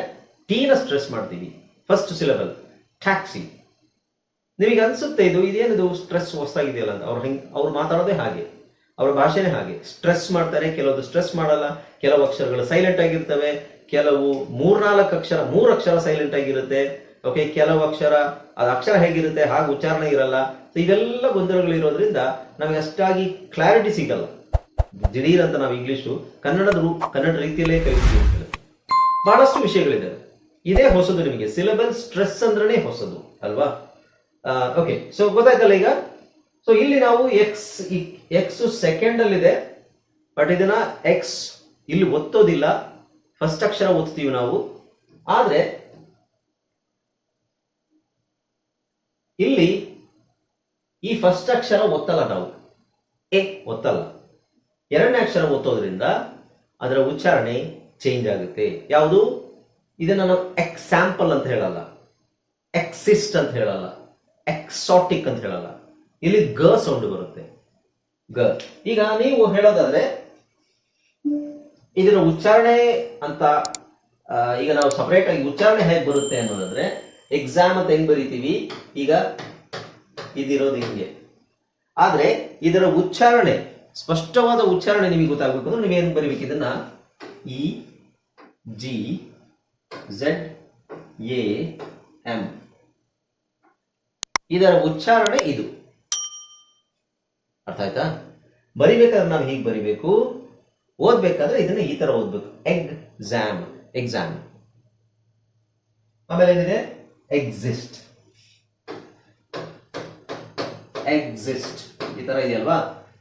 ಟೀನ ಸ್ಟ್ರೆಸ್ ಮಾಡ್ತೀವಿ. ಫಸ್ಟ್ ಸಿಲಬಲ್ ಟ್ಯಾಕ್ಸಿ ನಿಮಗೆ ಅನ್ಸುತ್ತೆ ಇದು, ಇದೇನಿದು ಸ್ಟ್ರೆಸ್ ಹೊಸ್ತಾಗಿದೆಯಲ್ಲ ಅಂತ? ಅವ್ರು ಹೆಂಗ್ ಅವ್ರು ಮಾತಾಡೋದೇ ಹಾಗೆ. ಅವ್ರ ಭಾಷೆನೇ ಹಾಗೆ. ಸ್ಟ್ರೆಸ್ ಮಾಡ್ತಾರೆ, ಕೆಲವೊಂದು ಸ್ಟ್ರೆಸ್ ಮಾಡಲ್ಲ, ಕೆಲವು ಅಕ್ಷರಗಳು ಸೈಲೆಂಟ್ ಆಗಿರ್ತವೆ, ಕೆಲವು ಮೂರ್ನಾಲ್ಕು ಅಕ್ಷರ ಮೂರು ಅಕ್ಷರ ಸೈಲೆಂಟ್ ಆಗಿರುತ್ತೆ. ಓಕೆ ಕೆಲವು ಅಕ್ಷರ, ಅದು ಅಕ್ಷರ ಹೇಗಿರುತ್ತೆ, ಹಾಗೆ ಉಚ್ಚಾರಣೆ ಇರಲ್ಲ. ಸೊ ಇವೆಲ್ಲ ಗೊಂದಲಗಳಿರೋದ್ರಿಂದ ನಮಗೆ ಅಷ್ಟಾಗಿ ಕ್ಲಾರಿಟಿ ಸಿಗಲ್ಲ. ದಿಢೀರ್ ಅಂತ ನಾವು ಇಂಗ್ಲಿಷು ಕನ್ನಡದ ರೂಪ ಕನ್ನಡ ರೀತಿಯಲ್ಲೇ ಕಲಿತೀವಿ ಬಹಳಷ್ಟು ವಿಷಯಗಳಿದೆ. ಇದೇ ಹೊಸದು ನಿಮಗೆ. ಸಿಲೆಬಲ್ ಸ್ಟ್ರೆಸ್ ಅಂದ್ರೆ ಹೊಸದು, ಅಲ್ವಾ? ಓಕೆ ಸೊ ಗೊತ್ತಾಯ್ತಲ್ಲ ಈಗ? ಸೊ ಇಲ್ಲಿ ನಾವು ಎಕ್ಸ್ ಎಕ್ಸ್ ಸೆಕೆಂಡ್ ಅಲ್ಲಿದೆ ಬಟ್ ಇದನ್ನ ಎಕ್ಸ್ ಇಲ್ಲಿ ಒತ್ತೋದಿಲ್ಲ. ಫಸ್ಟ್ ಅಕ್ಷರ ಓದ್ತೀವಿ ನಾವು. ಆದ್ರೆ ಇಲ್ಲಿ ಈ ಫಸ್ಟ್ ಅಕ್ಷರ ಒತ್ತಲ್ಲ ನಾವು. ಎ ಒತ್ತಲ್ಲ. ಎರಡನೇ ಅಕ್ಷರ ಒತ್ತೋದ್ರಿಂದ ಅದರ ಉಚ್ಚಾರಣೆ ಚೇಂಜ್ ಆಗುತ್ತೆ. ಯಾವುದು? ಇದನ್ನ ನಾವು ಎಕ್ಸಾಂಪಲ್ ಅಂತ ಹೇಳಲ್ಲ. ಎಕ್ಸಿಸ್ಟ್ ಅಂತ ಹೇಳಲ್ಲ. ಎಕ್ಸಾಟಿಕ್ ಅಂತ ಹೇಳಲ್ಲ. ಇಲ್ಲಿ ಗ ಸೌಂಡ್ ಬರುತ್ತೆ. ಗ. ಈಗ ನೀವು ಹೇಳೋದಾದ್ರೆ ಇದರ ಉಚ್ಚಾರಣೆ ಅಂತ ಈಗ ನಾವು ಸಪರೇಟ್ ಆಗಿ ಉಚ್ಚಾರಣೆ ಹೇಗೆ ಬರುತ್ತೆ ಅನ್ನೋದಾದ್ರೆ ಎಕ್ಸಾಮ್ ಅಂತ ಹೆಂಗ್ ಬರಿತೀವಿ? ಈಗ ಇದಿರೋದು ಹಿಂಗೆ. ಆದ್ರೆ ಇದರ ಉಚ್ಚಾರಣೆ, ಸ್ಪಷ್ಟವಾದ ಉಚ್ಚಾರಣೆ ನಿಮಗೆ ಗೊತ್ತಾಗಬೇಕು ಅಂದ್ರೆ ನೀವೇನು ಬರೀಬೇಕು? ಇದನ್ನ E, G, Z, A, M. ಇದರ ಉಚ್ಚಾರಣೆ ಇದು. ಅರ್ಥ ಆಯ್ತಾ? ಬರಿಬೇಕಾದ್ರೆ ನಾವು ಹೀಗೆ ಬರಿಬೇಕು. ಓದ್ಬೇಕಾದ್ರೆ ಇದನ್ನ ಈ ತರ ಓದ್ಬೇಕು. ಎಕ್ಸಾಮ್ ಎಕ್ಸಾಮ್ ಆಮೇಲೆ ಏನಿದೆ? ಎಕ್ಸಿಸ್ಟ್ ಎಕ್ಸಿಸ್ಟ್ ಈ ತರ ಇದೆಯಲ್ವಾ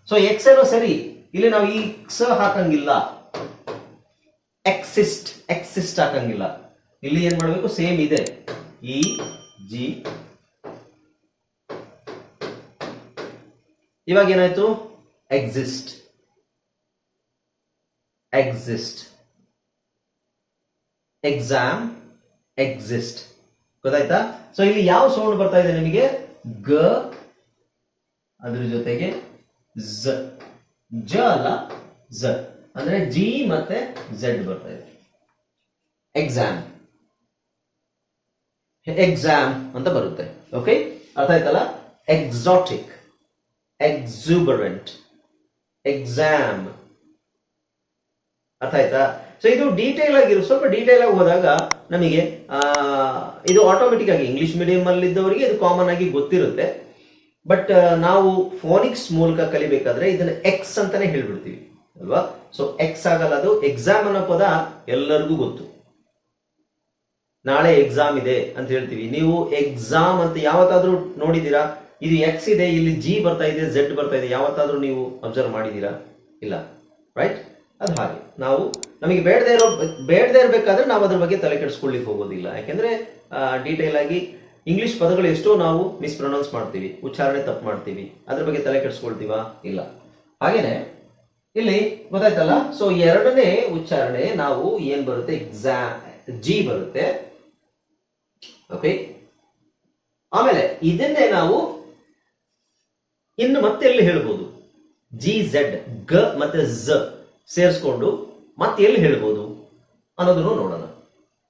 ಸೊ ಎಕ್ಸ್ ಏನೋ ಸರಿ. ಇಲ್ಲಿ ನಾವು ಈ ಎಕ್ಸ್ ಹಾಕಂಗಿಲ್ಲ. ಎಕ್ಸಿಸ್ಟ್ ಎಕ್ಸಿಸ್ಟ್ ಹಾಕಂಗಿಲ್ಲ. ಇಲ್ಲಿ ಏನ್ ಮಾಡಬೇಕು? ಸೇಮ್ ಇದೆ. ಇ ಜಿ ಇವಾಗ ಏನಾಯ್ತು? ಎಕ್ಸಿಸ್ಟ್ ಎಕ್ಸಿಸ್ಟ್ ಎಕ್ಸಾಮ್ ಎಕ್ಸಿಸ್ಟ್ ಗೊತ್ತಾಯ್ತಾ? ಸೊ ಇಲ್ಲಿ ಯಾವ ಸೌಂಡ್ ಬರ್ತಾ ಇದೆ ನಿಮಗೆ? ಗ, ಅದ್ರ ಜೊತೆಗೆ ಝ. ಜ ಅಲ್ಲ, ಝ. ಅಂದ್ರೆ ಜಿ ಮತ್ತೆ ಝೆಡ್ ಬರ್ತಾ ಇದೆ. ಎಕ್ಸಾಮ್ ಎಕ್ಸಾಮ್ ಅಂತ ಬರುತ್ತೆ. ಓಕೆ ಅರ್ಥ ಆಯ್ತಲ್ಲ? ಎಕ್ಸಾಟಿಕ್ ಎಕ್ಸೂಬರೆಂಟ್ ಎಕ್ಸಾಮ್ ಅರ್ಥ ಆಯ್ತಾ? ಸೊ ಇದು ಡೀಟೇಲ್ ಆಗಿರು ಸ್ವಲ್ಪ ಡೀಟೇಲ್ ಆಗಿ ಹೋದಾಗ ನಮಗೆ ಇದು ಆಟೋಮೆಟಿಕ್ ಆಗಿ ಇಂಗ್ಲಿಷ್ ಮೀಡಿಯಂ ಅಲ್ಲಿ ಇದ್ದವರಿಗೆ ಇದು ಕಾಮನ್ ಆಗಿ ಗೊತ್ತಿರುತ್ತೆ. ಬಟ್ ನಾವು ಫೋನಿಕ್ಸ್ ಮೂಲಕ ಕಲಿಬೇಕಾದ್ರೆ ಇದನ್ನ ಎಕ್ಸ್ ಅಂತಾನೆ ಹೇಳ್ಬಿಡ್ತೀವಿ, ಅಲ್ವಾ? ಸೊ ಎಕ್ಸ್ ಆಗಲ್ಲ ಅದು ಎಕ್ಸಾಮ್ ಅನ್ನೋ ಪದ ಎಲ್ಲರಿಗೂ ಗೊತ್ತು. ನಾಳೆ ಎಕ್ಸಾಮ್ ಇದೆ ಅಂತ ಹೇಳ್ತೀವಿ. ನೀವು ಎಕ್ಸಾಮ್ ಅಂತ ಯಾವತ್ತಾದ್ರೂ ನೋಡಿದ್ದೀರಾ? ಇದು ಎಕ್ಸ್ ಇದೆ, ಇಲ್ಲಿ ಜಿ ಬರ್ತಾ ಇದೆ ಝೆಡ್ ಬರ್ತಾ ಇದೆ, ಯಾವತ್ತಾದ್ರೂ ನೀವು ಅಬ್ಸರ್ವ್ ಮಾಡಿದ್ದೀರಾ? ಇಲ್ಲ ರೈಟ್ ಅದು ಹಾಗೆ. ನಾವು ನಮಗೆ ಬೇಡದೇ ಇರೋ ಬೇಡದೇ ಇರಬೇಕಾದ್ರೆ ನಾವು ಅದ್ರ ಬಗ್ಗೆ ತಲೆ ಕೆಡಿಸ್ಕೊಳ್ಳಿಕ್ಕೆ ಹೋಗೋದಿಲ್ಲ. ಯಾಕೆಂದ್ರೆ ಡೀಟೇಲ್ ಆಗಿ ಇಂಗ್ಲಿಷ್ ಪದಗಳು ಎಷ್ಟೋ ನಾವು ಮಿಸ್ಪ್ರೊನೌನ್ಸ್ ಮಾಡ್ತೀವಿ. ಉಚ್ಚಾರಣೆ ತಪ್ಪು ಮಾಡ್ತೀವಿ. ಅದ್ರ ಬಗ್ಗೆ ತಲೆ ಕೆಡಿಸ್ಕೊಳ್ತೀವ? ಇಲ್ಲ. ಹಾಗೇನೆ, ಇಲ್ಲಿ ಗೊತ್ತಾಯ್ತಲ್ಲ? ಸೊ ಎರಡನೇ ಉಚ್ಚಾರಣೆ ನಾವು ಏನ್ ಬರುತ್ತೆ? ಎಕ್ಸಾ ಜಿ ಬರುತ್ತೆ. ಓಕೆ ಆಮೇಲೆ ಇದನ್ನೇ ನಾವು ಇನ್ನು ಮತ್ತೆ ಎಲ್ಲಿ ಹೇಳ್ಬೋದು? ಜಿ ಝೆಡ್ ಗ ಮತ್ತೆ ಝ ಸೇರಿಸ್ಕೊಂಡು ಮತ್ತೆ ಎಲ್ಲಿ ಹೇಳ್ಬೋದು ಅನ್ನೋದನ್ನು ನೋಡೋಣ.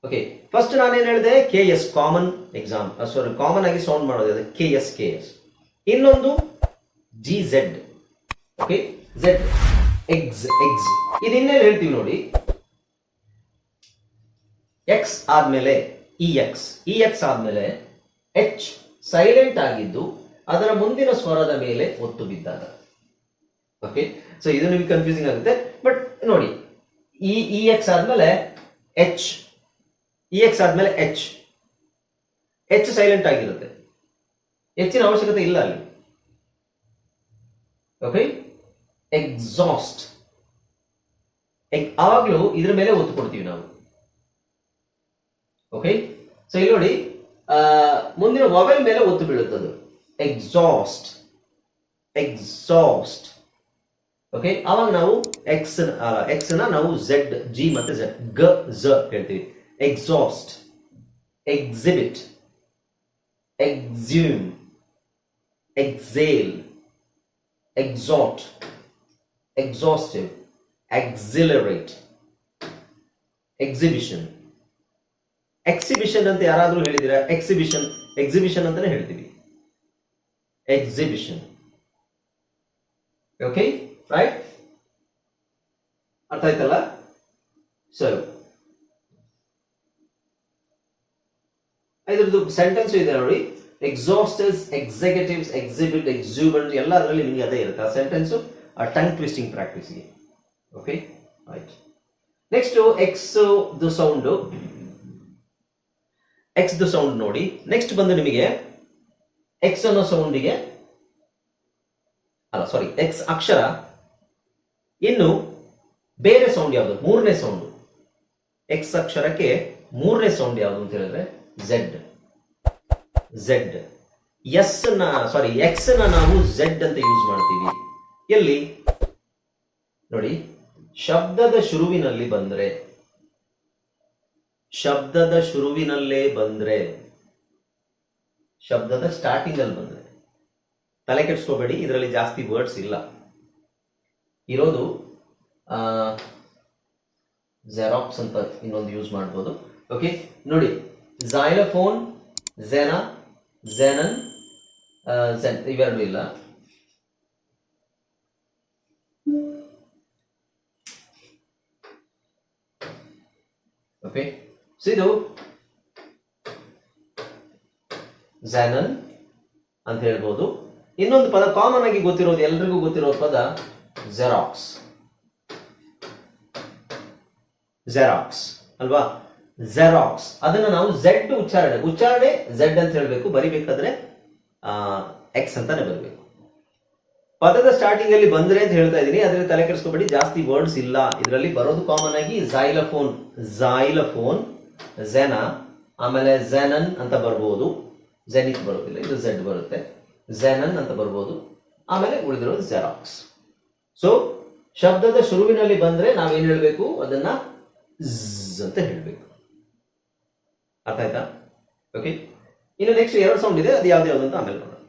ಓಕೆ ಫಸ್ಟ್ ನಾನೇನು ಹೇಳಿದೆ? K S common exam sorry common ಆಗಿ ಸೌಂಡ್ ಮಾಡೋದು ಕೆ ಎಸ್ ಕೆ ಎಸ್ ಇನ್ನೊಂದು G Z okay Z X X ಇದು ಇನ್ನೇನು ಹೇಳ್ತೀವಿ ನೋಡಿ? ಎಕ್ಸ್ ಆದ್ಮೇಲೆ ಇ ಎಕ್ಸ್ ಇ ಎಕ್ಸ್ ಆದ್ಮೇಲೆ ಎಚ್ ಸೈಲೆಂಟ್ ಆಗಿದ್ದು ಅದರ ಮುಂದಿನ ಸ್ವರದ ಮೇಲೆ ಒತ್ತು ಬಿದ್ದಾಗ. ಓಕೆ ಸೊ ಇದು ನಿಮ್ಗೆ ಕನ್ಫ್ಯೂಸಿಂಗ್ ಆಗುತ್ತೆ. ಬಟ್ ನೋಡಿ ಇ ಇ ಎಕ್ಸ್ ಆದ್ಮೇಲೆ ಎಚ್ ಇ ಎಕ್ಸ್ ಆದ್ಮೇಲೆ ಎಚ್ ಎಚ್ ಸೈಲೆಂಟ್ ಆಗಿರುತ್ತೆ. ಹೆಚ್ಚಿನ ಅವಶ್ಯಕತೆ ಇಲ್ಲ ಅಲ್ಲಿ. ಓಕೆ ಎಕ್ಸಾಸ್ಟ್ ಆವಾಗಲೂ ಇದ್ರ ಮೇಲೆ ಒತ್ತು ಕೊಡ್ತೀವಿ ನಾವು. ಓಕೆ ಸೊ ಇಲ್ಲಿ ನೋಡಿ ಮುಂದಿನ ಮೊಬೈಲ್ ಮೇಲೆ ಒತ್ತು ಬೀಳುತ್ತದೆ. ಎಕ್ಸಾಸ್ಟ್ ಎಕ್ಸಾಸ್ಟ್ ಓಕೆ ಅವಾಗ ನಾವು ಎಕ್ಸ್ ಎಕ್ಸ್ನ ನಾವು ಝೆಡ್ ಜಿ ಮತ್ತೆ ಝೆಡ್ ಗ ಝ ಹೇಳ್ತೀವಿ. Exhaust exhibit exhume exhale exalt exhaustive exhilarate exhibition exhibition ಅಂತ ಯಾರಾದರೂ ಹೇಳಿದಿರಾ ಎಕ್ಸಿಬಿಷನ್ ಎಕ್ಸಿಬಿಷನ್ ಅಂತಾನೆ ಹೇಳ್ತೀವಿ. ಎಕ್ಸಿಬಿಷನ್ ಓಕೆ ರೈಟ್ ಅರ್ಥ ಆಯ್ತಲ್ಲ? ಸರಿ ಇದ್ರದ್ದು ಸೆಂಟೆನ್ಸ್ ಇದೆ ನೋಡಿ. ಎಕ್ಸಾಸ್ಟರ್ಸ್ ಎಕ್ಸಿಕ್ಯೂಟಿವ್ಸ್ ಎಕ್ಸಿಬಿಟ್ ಎಕ್ಸಿಬಿಟ್ ಎಲ್ಲ ಅದರಲ್ಲಿ ನಿಮಗೆ ಅದೇ ಇರುತ್ತೆ. ಆ ಸೆಂಟೆನ್ಸ್ ಆ ಟಂಗ್ ಟ್ವಿಸ್ಟಿಂಗ್ ಪ್ರಾಕ್ಟೀಸ್ಗೆ ಓಕೆ ಆಯ್ತು ನೆಕ್ಸ್ಟ್ ಎಕ್ಸ್ ದು ಸೌಂಡು ಎಕ್ಸ್ ದು ಸೌಂಡ್ ನೋಡಿ. ನೆಕ್ಸ್ಟ್ ಬಂದು ನಿಮಗೆ ಎಕ್ಸ್ ಅನ್ನೋ ಸೌಂಡಿಗೆ ಅಲ್ಲ ಸಾರಿ ಎಕ್ಸ್ ಅಕ್ಷರ ಇನ್ನು ಬೇರೆ ಸೌಂಡ್ ಯಾವುದು? ಮೂರನೇ ಸೌಂಡ್ ಎಕ್ಸ್ ಅಕ್ಷರಕ್ಕೆ ಮೂರನೇ ಸೌಂಡ್ ಯಾವುದು ಅಂತ ಹೇಳಿದ್ರೆ ಝೆಡ್ ಝೆಡ್ ಎಸ್ನ ಸಾರಿ ಎಕ್ಸ್ನ ನಾವು ಝೆಡ್ ಅಂತ ಯೂಸ್ ಮಾಡ್ತೀವಿ. ಎಲ್ಲಿ? ನೋಡಿ, ಶಬ್ದದ ಶುರುವಿನಲ್ಲಿ ಬಂದ್ರೆ, ಶಬ್ದದ ಶುರುವಿನಲ್ಲೇ ಬಂದ್ರೆ, ಶಬ್ದದ ಸ್ಟಾರ್ಟಿಂಗ್ ಅಲ್ಲಿ ಬಂದ್ರೆ. ತಲೆ ಕೆಡಿಸ್ಕೋಬೇಡಿ, ಇದರಲ್ಲಿ ಜಾಸ್ತಿ ವರ್ಡ್ಸ್ ಇಲ್ಲ. ಇರೋದು ಜೆರಾಕ್ಸ್ ಅಂತ ಇನ್ನೊಂದು ಯೂಸ್ ಮಾಡ್ಬೋದು. ಓಕೆ ನೋಡಿ ಝೈಲಫೋನ್ ಝೆನಾ ಝೆನನ್ ಝೆನ್ ಇವೆರಡು ಇಲ್ಲ. ಓಕೆ ಇದು ಝ್ಯಾನನ್ ಅಂತ ಹೇಳ್ಬೋದು. ಇನ್ನೊಂದು ಪದ ಕಾಮನ್ ಆಗಿ ಗೊತ್ತಿರೋದು ಎಲ್ರಿಗೂ ಗೊತ್ತಿರೋ ಪದ ಜೆರಾಕ್ಸ್ ಜೆರಾಕ್ಸ್ ಅಲ್ವಾ? ಜೆರಾಕ್ಸ್ ಅದನ್ನ ನಾವು ಝೆಡ್ ಉಚ್ಚಾರಣೆ ಉಚ್ಚಾರಣೆ ಝೆಡ್ ಅಂತ ಹೇಳ್ಬೇಕು. ಬರಿಬೇಕಾದ್ರೆ ಎಕ್ಸ್ ಅಂತಾನೆ ಬರಬೇಕು. ಪದದ ಸ್ಟಾರ್ಟಿಂಗ್ ಅಲ್ಲಿ ಬಂದ್ರೆ ಅಂತ ಹೇಳ್ತಾ ಇದ್ದೀನಿ. ಅದ್ರಲ್ಲಿ ತಲೆ ಕೆಡಿಸ್ಕೋಬೇಡಿ. ಜಾಸ್ತಿ ವರ್ಡ್ಸ್ ಇಲ್ಲ. ಇದರಲ್ಲಿ ಬರೋದು ಕಾಮನ್ ಆಗಿ ಝೈಲಫೋನ್ ಝೈಲಫೋನ್ ಝೆನಾ ಆಮೇಲೆ ಝೆನನ್ ಅಂತ ಬರ್ಬೋದು. ಝೆನಿಕ್ ಬರೋದಿಲ್ಲ. ಇದು ಝೆಡ್ ಬರುತ್ತೆ. ಝೆನನ್ ಅಂತ ಬರ್ಬೋದು. ಆಮೇಲೆ ಉಳಿದಿರೋದು ಜೆರಾಕ್ಸ್ ಸೊ ಶಬ್ದದ ಶುರುವಿನಲ್ಲಿ ಬಂದ್ರೆ ನಾವೇನ್ ಹೇಳ್ಬೇಕು? ಅದನ್ನ ಝ್ ಅಂತ ಹೇಳಬೇಕು. ಅರ್ಥ ಆಯ್ತಾ? ಓಕೆ ಇನ್ನು ನೆಕ್ಸ್ಟ್ ಎರಡು ಸೌಂಡ್ ಇದೆ, ಅದು ಯಾವ್ದು ಯಾವ್ದು ಅಂತ ಆಮೇಲೆ ನೋಡೋಣ.